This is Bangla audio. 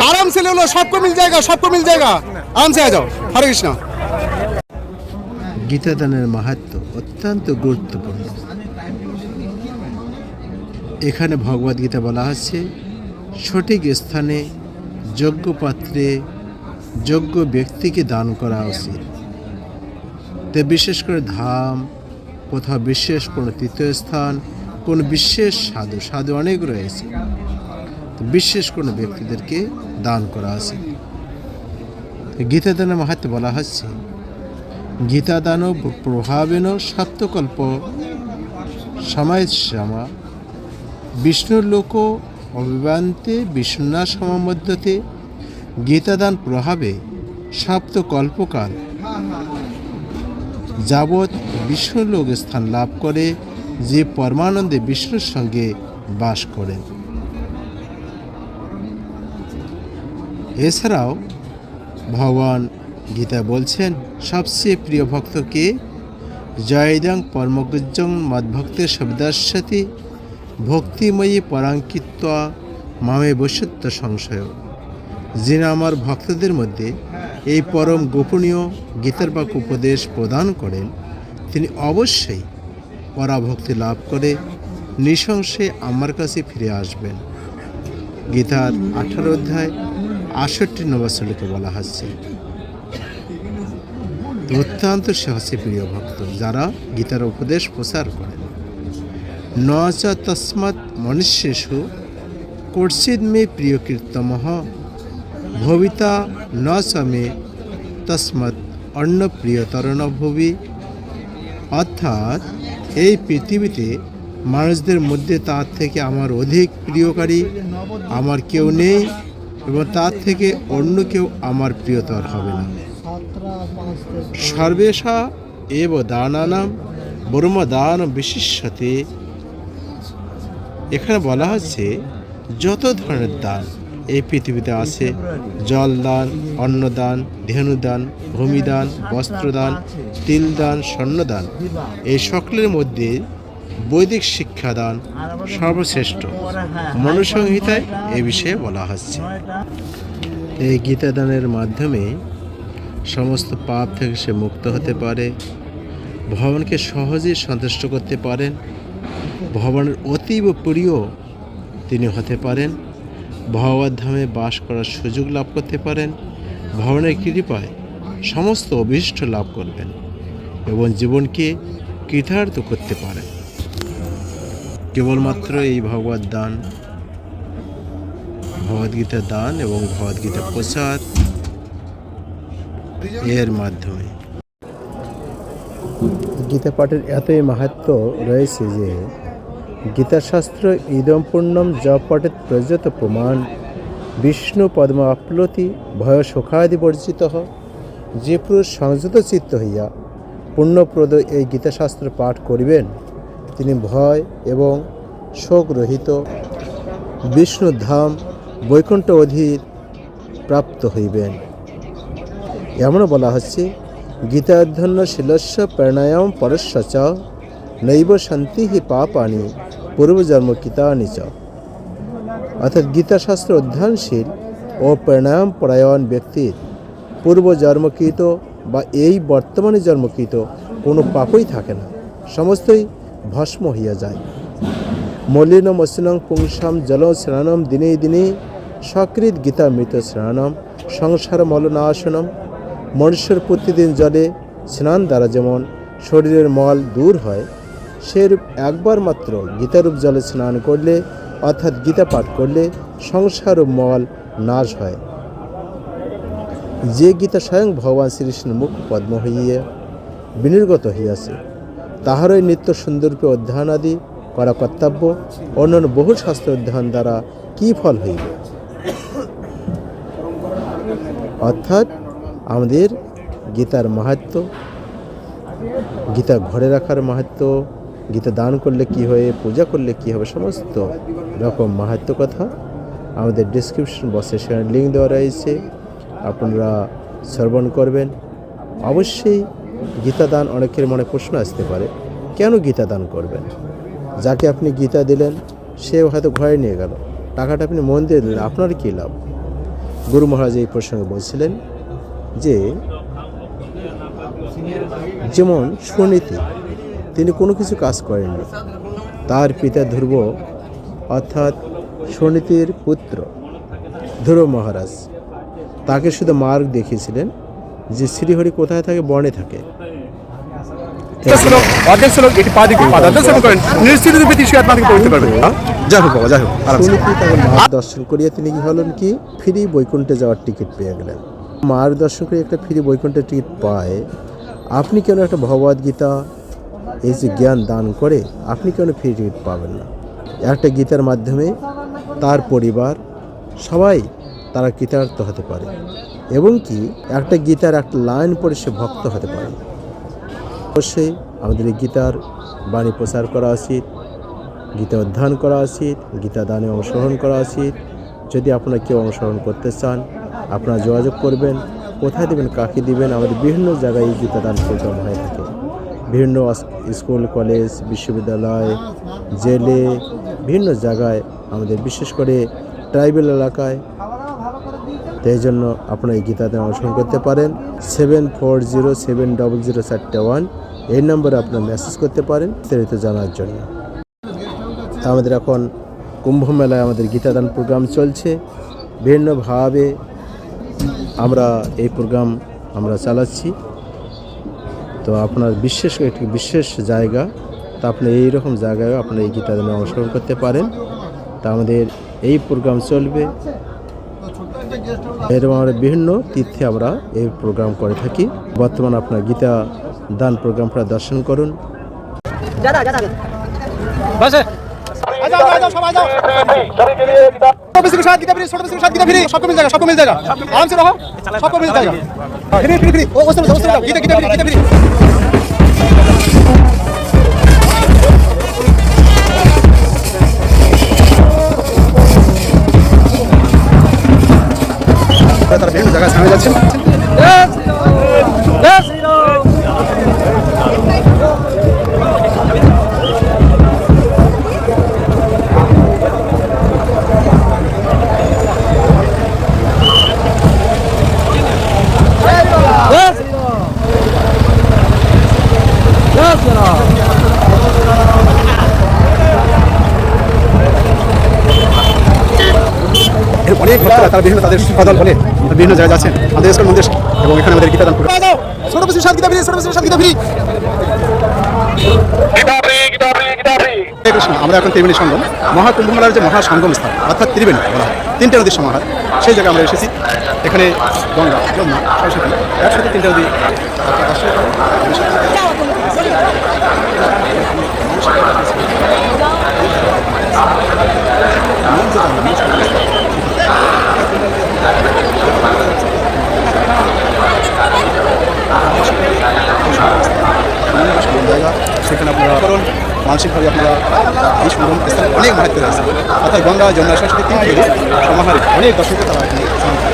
आराम से ले लो सबको मिल जाएगा सबको मिल जाएगा आराम से आ जाओ हरे कृष्णा গীতাদানের মাহাত্ম অত্যন্ত গুরুত্বপূর্ণ এখানে ভগবদ্গীতা বলা হচ্ছে সঠিক স্থানে যোগ্য পাত্রে যোগ্য ব্যক্তিকে দান করা উচিত তে বিশেষ করে ধাম কোথাও বিশেষ কোনো তীর্থস্থান কোন বিশেষ সাধু সাধু অনেক রয়েছে। বিশেষ কোনো ব্যক্তিদেরকে দান করা উচিত গীতাদানের মাহাত্ম বলা হচ্ছে গীতাদান প্রভাবেন সপ্তকল্প সমায়শ্যামা বিষ্ণুর লোক অবিবান্তে বিষ্ণুনা সমামধ্যতে গীতাদান প্রভাবে সপ্তকল্পকাল যাবৎ বিষ্ণুর লোক স্থান লাভ করে যে পরমানন্দে বিষ্ণুর সঙ্গে বাস করেন। এছাড়াও ভগবান গীতা বলছেন, সবচেয়ে প্রিয় ভক্তকে জয়দাং পরমগুজ্জং মদ্ভক্তের শব্দাশ্বতী ভক্তিময়ী পরাঙ্কিত্বা মামে বৈশ্যত্ব সংশয়। যিনি আমার ভক্তদের মধ্যে এই পরম গোপনীয় গীতার বাক উপদেশ প্রদান করেন, তিনি অবশ্যই পরাভক্তি লাভ করে নৃশংসে আমার কাছে ফিরে আসবেন। গীতার আঠারো অধ্যায় আষট্টি নম্বর শ্লোকে বলা হচ্ছে অত্যন্ত সে হচ্ছে প্রিয় ভক্ত, যারা গীতার উপদেশ প্রচার করেন, ন চ তস্মাৎ মনুষ্যেষু কর্ষিদ মে প্রিয় কীর্তমহ ভবিতা ন চ মে তস্মাৎ অন্য প্রিয়তর ন ভবি অর্থাৎ এই পৃথিবীতে মানুষদের মধ্যে তার থেকে আমার অধিক প্রিয়কারী আমার কেউ নেই এবং তার থেকে অন্য কেউ আমার প্রিয়তর হবে না। সর্বেশা এব দানানাম ব্রহ্মদান বিশিষ্যতে। এখানে বলা হচ্ছে, যত ধরনের দান এই পৃথিবীতে আছে জল দান অন্নদান, ধেনুদান, ভূমিদান, বস্ত্রদান, তিলদান, স্বর্ণদান। এই সকলের মধ্যে বৈদিক শিক্ষাদান সর্বশ্রেষ্ঠ। মনুসংহিতায় এ বিষয়ে বলা হচ্ছে। এই গীতাদানের মাধ্যমে সমস্ত পাপ থেকে সে মুক্ত হতে পারে, ভগবানকে সহজেই সন্তুষ্ট করতে পারেন, ভগবানের অতীব প্রিয় তিনি হতে পারেন ধামে বাস করার সুযোগ লাভ করতে পারেন ভগবানের কৃপায় সমস্ত অভিষ্ট লাভ করবেন এবং জীবনকে কৃতার্থ করতে পারেন। কেবলমাত্র এই ভগবত দান, ভগবদ্গীতা দান এবং ভগবদ্গীতা প্রচার এর মাধ্যমে। গীতা পাঠের এতই মাহাত্ম রয়েছে যে গীতাশাস্ত্র ইদম পূর্ণম জপ পাঠের প্রযত প্রমাণ। বিষ্ণু পদ্ম আপ্লতি ভয় শোকাদি বর্জিত। যে পুরুষ সংযত চিত্ত হইয়া পুণ্যপ্রদ এই গীতাশাস্ত্র পাঠ করিবেন, তিনি ভয় এবং শোকরহিত বিষ্ণু ধাম বৈকুণ্ঠ অধীর প্রাপ্ত হইবেন। এমনও বলা হচ্ছে, গীতাধ্যন্ন শিলস্য প্রাণায়াম পরস্য চ নৈব শান্তি হি পাপানি। পূর্বজন্ম কিতানি চ। অর্থাৎ গীতাশাস্ত্র অধ্যয়নশীল ও প্রাণায়াম পরায়ণ ব্যক্তির পূর্বজন্মকৃত বা এই বর্তমানে জন্মকৃত কোনো পাপই থাকে না। সমস্তই ভস্ম হইয়া যায়। মলিন মসিনং পুংসাম জল স্নানম দিনে দিনে সকৃত গীতা মৃত স্নানম সংসার মলনাশনম মনুষ্যের প্রতিদিন জলে স্নান দ্বারা যেমন শরীরের মল দূর হয় সেরূপ একবার মাত্র গীতারূপ জলে স্নান করলে, অর্থাৎ গীতা পাঠ করলে সংসার ও মল নাশ হয়। যে গীতা স্বয়ং ভগবান শ্রীকৃষ্ণের মুখ পদ্ম হইয়া বিনির্গত হইয়াছে, তাহারই নিত্য সুন্দরূপে অধ্যয়ন আদি করা কর্তব্য, অন্যান্য বহু শাস্ত্র অধ্যয়ন দ্বারা কি ফল হইবে? অর্থাৎ আমাদের গীতার মাহাত্ম গীতা ঘরে রাখার মাহাত্ম গীতা দান করলে কি হয়, পূজা করলে কি হবে, সমস্ত রকম মাহাত্ম কথা আমাদের ডিসক্রিপশন বক্সে সেখানে লিঙ্ক দেওয়া রয়েছে। আপনারা শ্রবণ করবেন। অবশ্যই গীতা দান অনেকের মনে প্রশ্ন আসতে পারে, কেন গীতা দান করবেন? যাকে আপনি গীতা দিলেন সে হয়তো ঘরে নিয়ে গেল। টাকাটা আপনি মন্দিরে দিলেন, আপনার কী লাভ? গুরু মহারাজ এই প্রসঙ্গে বলছিলেন যে, যেমন সুনীতি তিনি কোনো কিছু কাজ করেননি। তার পিতা ধ্রুব অর্থাৎ সুনীতির পুত্র ধ্রুব মহারাজ। তাকে শুধু মার্গ দেখিয়েছিলেন যে শ্রীহরি কোথায় থাকে বনে থাকে। অর্ধেক শ্লোক এটি পা দিকে পা অর্ধেক করেন নিশ্চিত রূপে তিনি আপনাকে পড়তে পারবেন যাই হোক বাবা যাই হোক আরামসে সুনীতি তাকে মার দর্শন করিয়া তিনি কি হলেন কি? ফ্রি বৈকুণ্ঠে যাওয়ার টিকিট পেয়ে গেলেন। মার দর্শন করে একটা ফ্রি বৈকুণ্ঠের টিকিট পায়। আপনি কেন একটা ভগবদ গীতা এই যে জ্ঞান দান করে আপনি কেন ফ্রি টিকিট পাবেন না? একটা গীতার মাধ্যমে তার পরিবার, সবাই তারা কৃতার্থ হতে পারে। এবং কি একটা গীতার একটা লাইন পড়ে সে ভক্ত হতে পারে। অবশ্যই আমাদের এই গীতার বাণী প্রচার করা উচিত, গীতা অধ্যয়ন করা উচিত, গীতা দানে অংশগ্রহণ করা উচিত। যদি আপনারা কেউ অংশগ্রহণ করতে চান, আপনারা যোগাযোগ করবেন, কোথায় দেবেন, কাকে দিবেন, আমাদের বিভিন্ন জায়গায় এই গীতা দান প্রোগ্রাম হয়ে থাকে। বিভিন্ন স্কুল, কলেজ, বিশ্ববিদ্যালয়, জেলে, বিভিন্ন জায়গায় আমাদের বিশেষ করে ট্রাইবেল এলাকায়। তো এই জন্য আপনারা এই গীতাতে অংশগ্রহণ করতে পারেন। Seven four zero seven double zero চারটে ওয়ান। এই নম্বরে আপনারা মেসেজ করতে পারেন বিস্তারিত জানার জন্য। আমাদের এখন কুম্ভ মেলায় আমাদের গীতাদান প্রোগ্রাম চলছে। বিভিন্নভাবে আমরা এই প্রোগ্রাম আমরা চালাচ্ছি। তো আপনার বিশেষ একটি বিশেষ জায়গা তা আপনি এই রকম জায়গায় আপনারা এই গীতাদানে অংশগ্রহণ করতে পারেন। তা আমাদের এই প্রোগ্রাম চলবে। এরকম আমরা বিভিন্ন তীর্থে আমরা এই প্রোগ্রাম করে থাকি। বর্তমান আপনার গীতা দান প্রোগ্রামটা দর্শন করুন। বেশি সাত গীতা ফ্রি সবকো মিল জায়গা সবকো মিল জায়গা। সবকো মিল জায়গা। ফ্রি ফ্রি ফ্রি, ও ওসে ওসে যাও গীতা গীতা ফ্রি গীতা, ফ্রি। অনেক ভক্তরা তারা বিভিন্ন তাদের সদল বলে বিভিন্ন জায়গায় যাচ্ছেন। আমাদের ইসকন মন্দির এবং এখানে আমাদের গীতা দান করে ছোট বেশি সাত গীতা ফ্রি ছোট সাত গীতা ফ্রি আমরা এখন ত্রিবেণী সঙ্গম। মহাকুম্ভ মেলার যে মহাসঙ্গম স্থান অর্থাৎ ত্রিবেণী বলা হয়। তিনটে নদীর সমাহার। সেই জায়গায় আমরা এসেছি। এখানে গঙ্গা যমুনা সরস্বতী একসাথে তিনটে নদী করে বিশেষ- সেখানে আপনারা করুন। মানসিকভাবে আপনারা এই সঙ্গম স্থান অনেক মাহাত্ম রয়েছে অর্থাৎ গঙ্গা যমুনা সরস্বতী তিন নদী সমাহারে অনেক দর্শক তারা এখানে গঙ্গা।